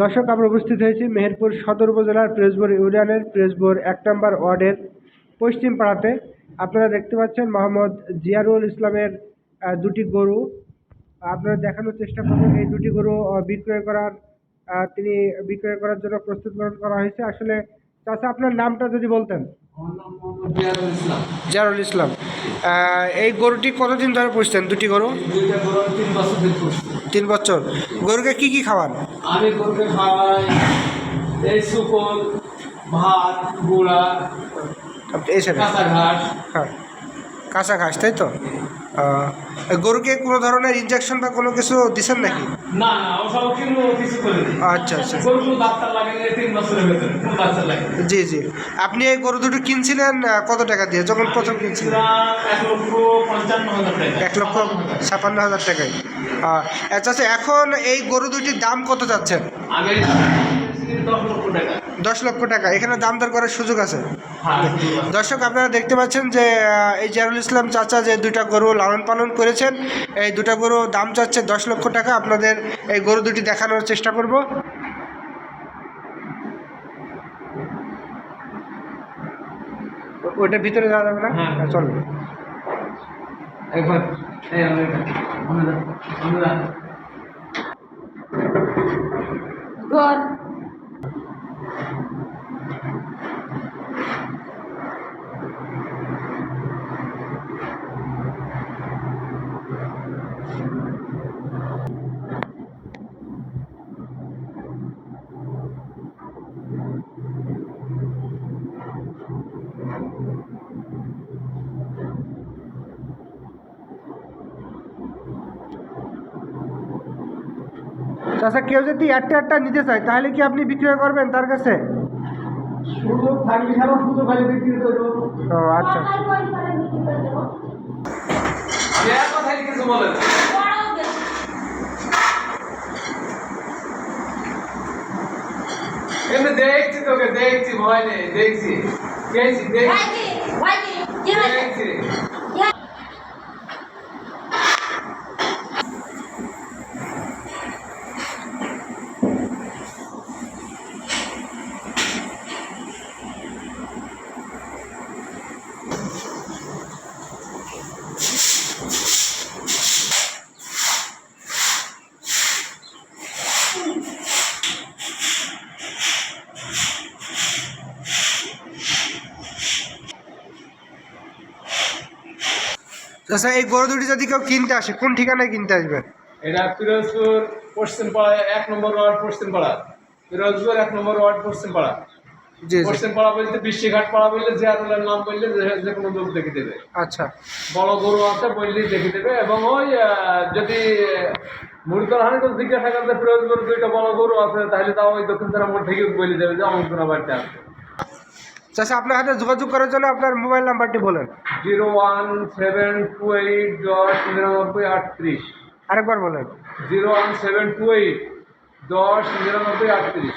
দর্শক আমরা উপস্থিত হয়েছি মেহেরপুর সদর উপজেলার প্রেসবোর ইউনিয়নের প্রেসবোর এক নম্বর ওয়ার্ডের পশ্চিম পাড়াতে। আপনারা দেখতে পাচ্ছেন মোহাম্মদ জিয়ারুল ইসলামের দুটি গরু। আপনারা দেখানোর চেষ্টা করবেন এই দুটি গরু বিক্রয় করার তিনি বিক্রয় করার জন্য প্রস্তুতকরণ করা হয়েছে। আসলে চাচা আপনার নামটা যদি বলতেন। জিয়ারুল ইসলাম। এই গরুটি কতদিন ধরে পুষছেন? দুটি গরু? দুইটা তিন বছর তিন বছর। গরুকে কি কি খাওয়ান? আমি গরুকে খাওয়াই এই শুকল ভাত গুঁড়া কাঁচা ঘাস। হ্যাঁ। কাঁচা ঘাস তাই তো? গরুকে কোনো ধরনের ইনজেকশন বা কোনো কিছু দিছেন নাকি? না না ওসব কিন্তু কিছু করে আচ্ছা আচ্ছা। গরু কোনো ডাক্তার লাগে না তিন বছরের ভেতরে কোনো ডাক্তার লাগে জি জি। আপনি এই গরু দুটো কিনছিলেন কত টাকা দিয়ে? যখন প্রথম কিনছিলেন? এক লক্ষ পঞ্চান্ন হাজার টাকা। এক লক্ষ ছাপান্ন হাজার টাকায়। আচ্ছা আচ্ছা এখন এই গরু দুটির দাম কত যাচ্ছেন দশ লক্ষ টাকা। এখানে দাম দর করার সুযোগ আছে? হ্যাঁ দর্শক আপনারা দেখতে পাচ্ছেন যে এই জারুল ইসলাম চাচা যে দুইটা গরু লালন পালন করেছেন এই দুটা গরু দাম চাচ্ছে দশ লক্ষ টাকা। আপনাদের এই গরু দুটি দেখানোর চেষ্টা করব। ওইটা ভিতরে যাওয়া যাবে না? হ্যাঁ। একবার এই আমরা আমরা চাচা কেউ যদি একটা একটা নিতে চায় তাহলে কি আপনি বিক্রয় করবেন তার কাছে? ও আচ্ছা আচ্ছা। দেখছি তোকে দেখছি ভয় নেই দেখছি। দেখছি দেখছি। চাচা এই গরু দুটি যদি কেউ কিনতে আসে কোন ঠিকানায় কিনতে আসবে? এটা পিরোজপুর পশ্চিম পাড়া এক নম্বর ওয়ার্ড পশ্চিম পাড়া পিরোজপুর এক নম্বর ওয়ার্ড পশ্চিম পাড়া পশ্চিম পাড়া বলতে বৃষ্টিঘাট পাড়া বললে জিয়ারুলের নাম বললে যে- কোনো লোক দেখে দেবে। আচ্ছা। বড় গরু আছে বললেই দেখে দেবে এবং ওই যদি হানি তো জিজ্ঞাসা করতে ফিরোজপুর দুইটা বড় গরু আছে তাহলে তাও ওই দক্ষিণ তারা মোট থেকে বলে দেবে যে অমুক বাড়িতে আছে। চাচা আপনার হাতে যোগাযোগ করার জন্য আপনার মোবাইল নাম্বারটি বলেন। Zero one seven two eight দশ নিরানব্বই আটত্রিশ। আরেকবার বলেন। Zero one seven two eight দশ নিরানব্বই আটত্রিশ।